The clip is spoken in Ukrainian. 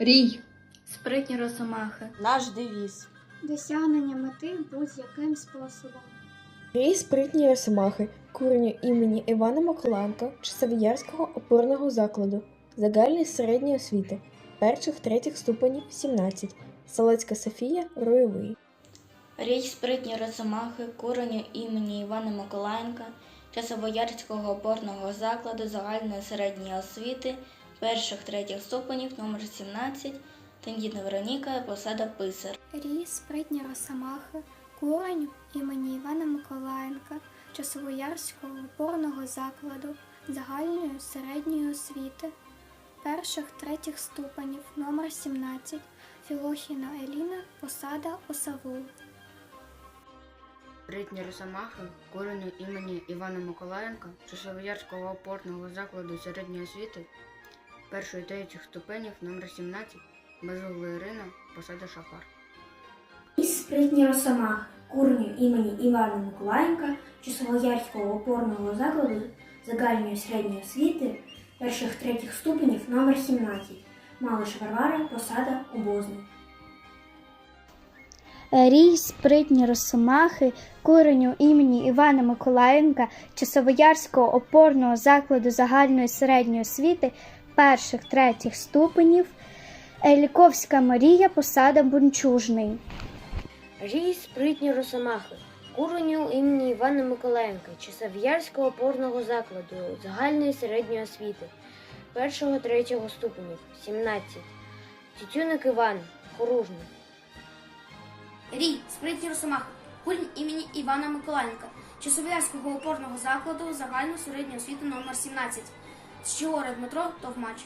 Рій. Спритні росомахи. Наш девіз. Досягнення мети будь-яким способом. Рій спритні росомахи, куреню імені Івана Миколаєнка Часовоярського опорного закладу, загальної середньої освіти, перших третіх ступенів 17, Солецька Софія, Роєвий. Рій спритні росомахи, куреню імені Івана Миколаєнка, Часовоярського опорного закладу загальної середньої освіти, перших третіх ступенів номер 17, Тендітна Вероніка, посада писар. Рій спритні росомахи, курень імені Івана Миколаєнка, Часовоярського опорного закладу загальної середньої освіти, перших третіх ступенів номер 17, Філохіна Еліна, посада Осавул. Ритні Росомахи, кореню імені Івана Миколаєнка, Часовоярського опорного закладу середньої освіти, першої третіх ступенів номер 17, Безугла Ірина, посада Шафар. Із спритні росомахи, курню імені Івана Миколаєнка, Часовоярського опорного закладу загальної середньої освіти, перших третіх ступенів номер 17, Малиш Варвара, посада обозний. Рій, спритні росомахи, куреню імені Івана Миколаєнка, Часовоярського опорного закладу загальної середньої освіти перших третіх ступенів, Еліковська Марія, посада Бунчужний. Рій спритні росомахи. Куреню імені Івана Миколаєнка, Часов'ярського опорного закладу загальної середньої освіти, першого третього ступенів 17. Тютюник Іван, Хоружний. Рій, спритні росомахи, курінь імені Івана Миколаєнка, Часов'ярського опорного закладу загальної середньої освіти номер 17. Щегора Дмитро, Товмач.